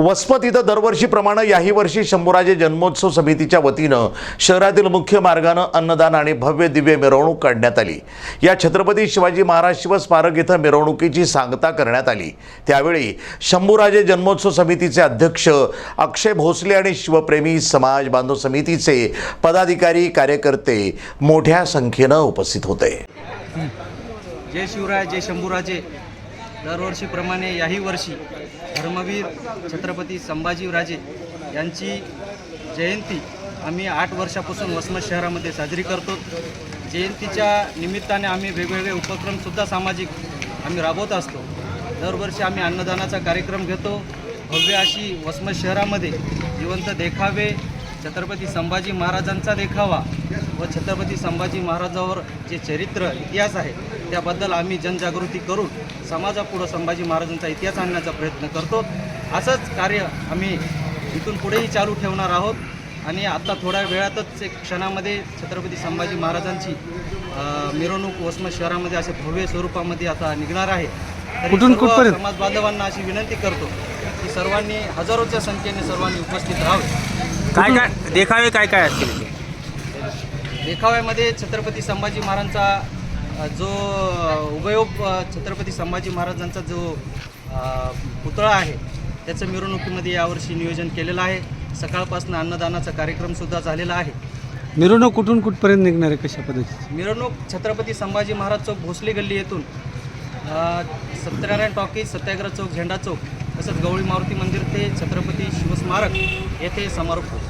वसमत इथं दरवर्षीप्रमाणे याही वर्षी शंभूराजे जन्मोत्सव समितीच्या वतीनं शहरातील मुख्य मार्गानं अन्नदान आणि भव्य दिव्य मिरवणूक काढण्यात आली. या छत्रपती शिवाजी महाराज शिवस्मारक इथं मिरवणुकीची सांगता करण्यात आली. त्यावेळी शंभूराजे जन्मोत्सव समितीचे अध्यक्ष अक्षय भोसले आणि शिवप्रेमी समाज बांधव समितीचे पदाधिकारी कार्यकर्ते मोठ्या संख्येनं उपस्थित होते. जय शिवराय जय शंभूराजे. दरवर्षीप्रमाणे याही वर्षी धर्मवीर छत्रपती संभाजीराजे यांची जयंती आम्ही आठ वर्षापासून वसमत शहरामध्ये साजरी करतो. जयंतीच्या निमित्ताने आम्ही वेगवेगळे उपक्रमसुद्धा सामाजिक आम्ही राबवत असतो. दरवर्षी आम्ही अन्नदानाचा कार्यक्रम घेतो. भव्य अशी वसमत शहरामध्ये जिवंत देखावे. छत्रपती संभाजी महाराजांचा देखावा व छत्रपती संभाजी महाराजावर जे चरित्र इतिहास आहे त्याबद्दल आम्ही जनजागृती करून समाजापुढं संभाजी महाराजांचा इतिहास आणण्याचा प्रयत्न करतो असंच कार्य आम्ही इथून पुढेही चालू ठेवणार आहोत आणि आता थोड्या वेळातच एक क्षणामध्ये छत्रपती संभाजी महाराजांची मिरवणूक वसमत शहरामध्ये असे भव्य स्वरूपामध्ये आता निघणार आहे कुठून? समाज बांधवांना अशी विनंती करतो की सर्वांनी हजारोच्या संख्येने सर्वांनी उपस्थित राहावे काय काय देखावे काय काय असतील? देखाव्यामध्ये छत्रपती संभाजी महाराजांचा जो उभयोग छत्रपती संभाजी महाराजांचा जो पुतळा आहे त्याचं मिरवणुकीमध्ये यावर्षी नियोजन केलेलं आहे. सकाळपासून अन्नदानाचा कार्यक्रमसुद्धा झालेला आहे. मिरवणूक कुठून कुठपर्यंत निघणार आहे? कशा पद्धतीची? मिरवणूक छत्रपती संभाजी महाराज चौक भोसले गल्ली येथून सत्यनारायण टॉकीज सत्याग्रह चौक झेंडा चौक तसंच गवळी मारुती मंदिर ते छत्रपती शिवस्मारक येथे समारोप होतो.